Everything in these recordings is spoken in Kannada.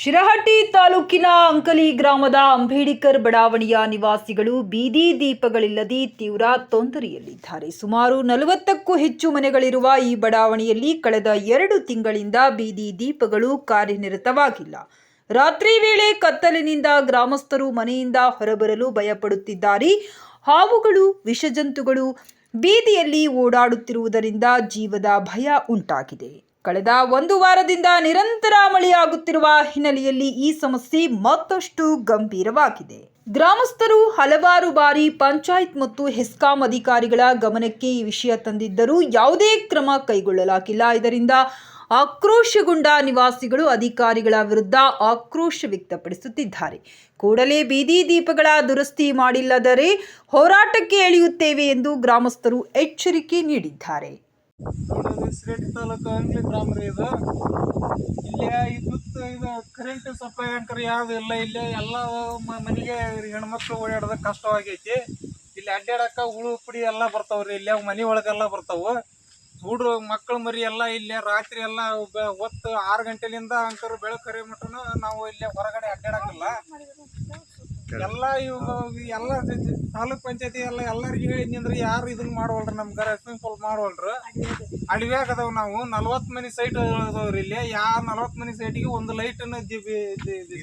ಶಿರಹಟ್ಟಿ ತಾಲೂಕಿನ ಅಂಕಲಿ ಗ್ರಾಮದ ಅಂಬೇಡ್ಕರ್ ಬಡಾವಣೆಯ ನಿವಾಸಿಗಳು ಬೀದಿ ದೀಪಗಳಿಲ್ಲದೆ ತೀವ್ರ ತೊಂದರೆಯಲ್ಲಿದ್ದಾರೆ. ಸುಮಾರು ನಲವತ್ತಕ್ಕೂ ಹೆಚ್ಚು ಮನೆಗಳಿರುವ ಈ ಬಡಾವಣೆಯಲ್ಲಿ ಕಳೆದ ಎರಡು ತಿಂಗಳಿಂದ ಬೀದಿ ದೀಪಗಳು ಕಾರ್ಯನಿರತವಾಗಿಲ್ಲ. ರಾತ್ರಿ ವೇಳೆ ಕತ್ತಲಿನಿಂದ ಗ್ರಾಮಸ್ಥರು ಮನೆಯಿಂದ ಹೊರಬರಲು ಭಯಪಡುತ್ತಿದ್ದಾರೆ. ಹಾವುಗಳು, ವಿಷಜಂತುಗಳು ಬೀದಿಯಲ್ಲಿ ಓಡಾಡುತ್ತಿರುವುದರಿಂದ ಜೀವದ ಭಯ ಉಂಟಾಗಿದೆ. ಕಳೆದ ಒಂದು ವಾರದಿಂದ ನಿರಂತರ ಮಳೆಯಾಗುತ್ತಿರುವ ಹಿನ್ನೆಲೆಯಲ್ಲಿ ಈ ಸಮಸ್ಯೆ ಮತ್ತಷ್ಟು ಗಂಭೀರವಾಗಿದೆ. ಗ್ರಾಮಸ್ಥರು ಹಲವಾರು ಬಾರಿ ಪಂಚಾಯತ್ ಮತ್ತು ಹೆಸ್ಕಾಂ ಅಧಿಕಾರಿಗಳ ಗಮನಕ್ಕೆ ಈ ವಿಷಯ ತಂದಿದ್ದರೂ ಯಾವುದೇ ಕ್ರಮ ಕೈಗೊಳ್ಳಲಾಗಿಲ್ಲ. ಇದರಿಂದ ಆಕ್ರೋಶಗೊಂಡ ನಿವಾಸಿಗಳು ಅಧಿಕಾರಿಗಳ ವಿರುದ್ಧ ಆಕ್ರೋಶ ವ್ಯಕ್ತಪಡಿಸುತ್ತಿದ್ದಾರೆ. ಕೂಡಲೇ ಬೀದಿ ದೀಪಗಳ ದುರಸ್ತಿ ಮಾಡಿಲ್ಲದರೆ ಹೋರಾಟಕ್ಕೆ ಎಳೆಯುತ್ತೇವೆ ಎಂದು ಗ್ರಾಮಸ್ಥರು ಎಚ್ಚರಿಕೆ ನೀಡಿದ್ದಾರೆ. ನೋಡೋದು ತಾಲೂಕು ಅಂಗ್ಲಿ ಗ್ರಾಮ ರೀ ಇದು. ಇಲ್ಲೇ ವಿದ್ಯುತ್ ಇದು ಕರೆಂಟ್ ಸಪ್ಲೈ ಅಂಕರ್ ಯಾವ್ದು ಇಲ್ಲ. ಇಲ್ಲೇ ಎಲ್ಲ ಮನೆಗೆ ಹೆಣ್ಮಕ್ಳು ಓಡಾಡೋದಕ್ಕೆ ಕಷ್ಟವಾಗೈತಿ. ಇಲ್ಲಿ ಅಡ್ಡಾಡಕ್ಕೆ ಹುಳು, ಪುಡಿ ಎಲ್ಲ ಬರ್ತಾವ್ರಿ. ಇಲ್ಲೇ ಮನೆ ಒಳಗೆಲ್ಲ ಬರ್ತಾವೆ. ಹುಡ್ರು ಮಕ್ಕಳು ಮರಿ ಎಲ್ಲ ಇಲ್ಲೇ ರಾತ್ರಿ ಎಲ್ಲ ಹೊತ್ತು ಆರು ಗಂಟೆಲಿಂದ ಅಂಕರ್ ಬೆಳಕರಿ ಮಟನು ನಾವು ಇಲ್ಲೇ ಹೊರಗಡೆ ಅಡ್ಡಾಡಂಗಿಲ್ಲ ಎಲ್ಲ ಇವಾಗ ಎಲ್ಲ ತಾಲೂಕ್ ಪಂಚಾಯತಿ ಎಲ್ಲ ಎಲ್ಲರಿಗೆ ಹೇಳಿದ್ನಿ ಯಾರು ಇದನ್ನ ಮಾಡವಲ್ರಿ ನಮ್ಗೆ ಪೂಲ್ ಮಾಡವಲ್ರು. ಅಡವ್ಯಾಗ ಅದಾವ ನಾವು, ನಲ್ವತ್ತು ಮನಿ ಸೈಟ್ ಅದಾವ್ರಿ ಇಲ್ಲಿ. ಯಾವ ನಲ್ವತ್ತು ಮನಿ ಸೈಟಿಗೆ ಒಂದು ಲೈಟ್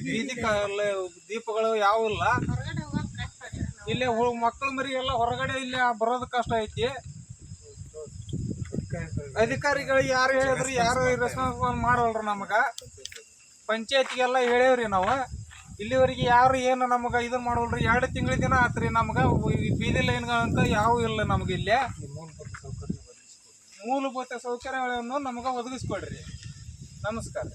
ಬೀದಿ ದೀಪಗಳು ಯಾವ ಇಲ್ಲ. ಇಲ್ಲೇ ಮಕ್ಕಳು ಮರಿ ಎಲ್ಲ ಹೊರಗಡೆ ಇಲ್ಲಿ ಬರೋದು ಕಷ್ಟ ಐತಿ. ಅಧಿಕಾರಿಗಳು ಯಾರು ಹೇಳಿದ್ರು, ಯಾರು ರೆಸ್ಪಾನ್ಸಿಬಲ್ ಮಾಡವಲ್ರಿ ನಮಗ. ಪಂಚಾಯತಿಗೆಲ್ಲ ಹೇಳೇವ್ರಿ ನಾವು. ಇಲ್ಲಿವರೆಗೆ ಯಾರು ಏನು ನಮಗೆ ಇದನ್ನ ಮಾಡೋಲ್ರಿ ಎರಡು ತಿಂಗಳ ದಿನ ಆತ್ರಿ ನಮ್ಗೆ. ಬೀದಿ ಲೈನ್ಗಳಂತ ಯಾವ ಇಲ್ಲ ನಮ್ಗೆ ಇಲ್ಲೇ. ಮೂಲಭೂತ ಸೌಕರ್ಯಗಳನ್ನು ನಮಗೆ ಒದಗಿಸ್ಕೊಡ್ರಿ. ನಮಸ್ಕಾರ.